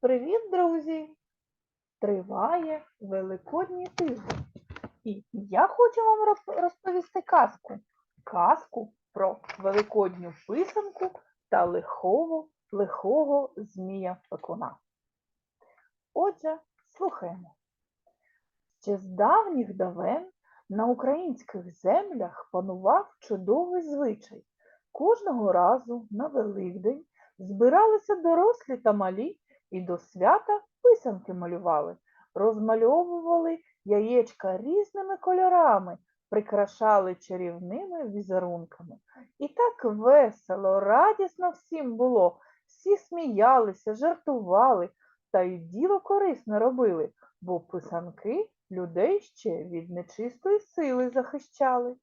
Привіт, друзі! Триває Великодній тиждень. І я хочу вам розповісти казку. Казку про великодню писанку та лихого, лихого змія пекуна. Отже, слухаємо. Ще з давніх давен на українських землях панував чудовий звичай. Кожного разу на Великдень збиралися дорослі та малі і до свята писанки малювали, розмальовували яєчка різними кольорами, прикрашали чарівними візерунками. І так весело, радісно всім було. Всі сміялися, жартували та й діло корисне робили, бо писанки людей ще від нечистої сили захищали.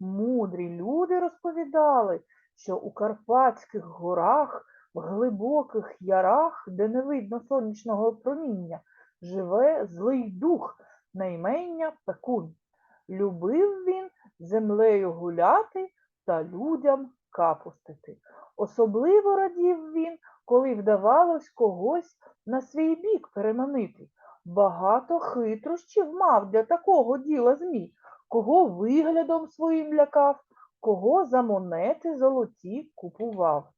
Мудрі люди розповідали, що у Карпатських горах в глибоких ярах, де не видно сонячного проміння, живе злий дух на імення Пекун. Любив він землею гуляти та людям капустити. Особливо радів він, коли вдавалось когось на свій бік переманити. Багато хитрощів мав для такого діла змій, кого виглядом своїм лякав, кого за монети золоті купував.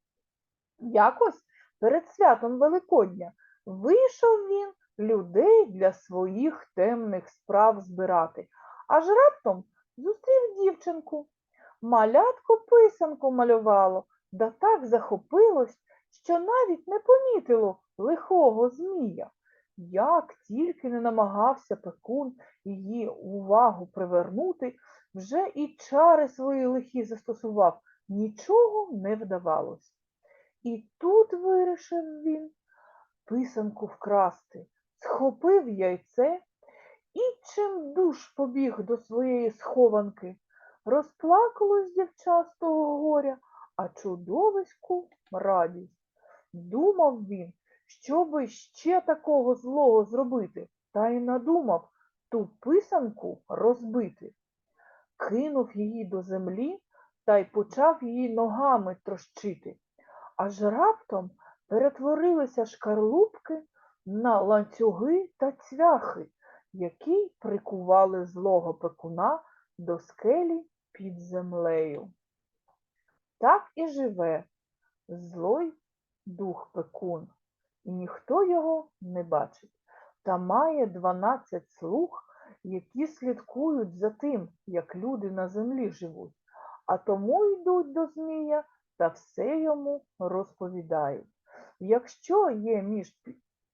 Якось перед святом Великодня вийшов він людей для своїх темних справ збирати, аж раптом зустрів дівчинку. Малятко писанку малювало, да так захопилось, що навіть не помітило лихого змія. Як тільки не намагався пекун її увагу привернути, вже і чари свої лихі застосував, нічого не вдавалось. І тут вирішив він писанку вкрасти, схопив яйце і чим душ побіг до своєї схованки. Розплакалось дівча з того горя, а чудовиську радість. Думав він, що би ще такого злого зробити, та й надумав ту писанку розбити. Кинув її до землі та й почав її ногами трощити. Аж раптом перетворилися шкарлупки на ланцюги та цвяхи, які прикували злого пекуна до скелі під землею. Так і живе злой дух пекун, і ніхто його не бачить, та має дванадцять слуг, які слідкують за тим, як люди на землі живуть, а тому йдуть до змія та все йому розповідають. Якщо є між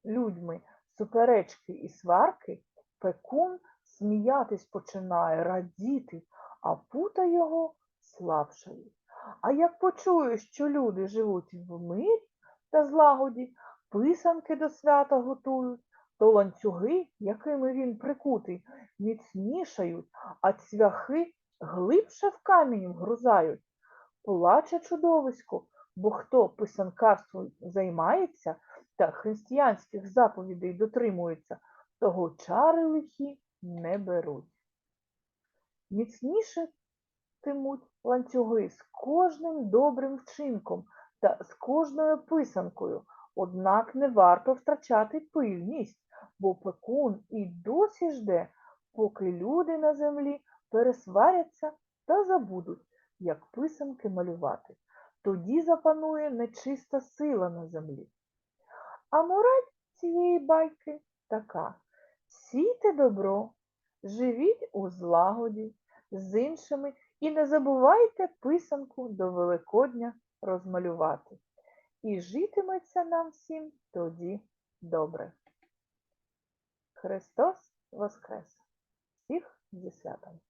людьми суперечки і сварки, пекун сміятись починає, радіти, а пута його слабшають. А як почує, що люди живуть в мирі та злагоді, писанки до свята готують, то ланцюги, якими він прикутий, міцнішають, а цвяхи глибше в камінь вгрузають. Плаче чудовисько, бо хто писанкарством займається та християнських заповідей дотримується, того чари лихі не беруть. Міцніше тимуть ланцюги з кожним добрим вчинком та з кожною писанкою, однак не варто втрачати пильність, бо пекун і досі жде, поки люди на землі пересваряться та забудуть, як писанки малювати. Тоді запанує нечиста сила на землі. А мораль цієї байки така: сійте добро, живіть у злагоді з іншими і не забувайте писанку до Великодня розмалювати. І житиметься нам всім тоді добре. Христос Воскрес! Всіх зі святом!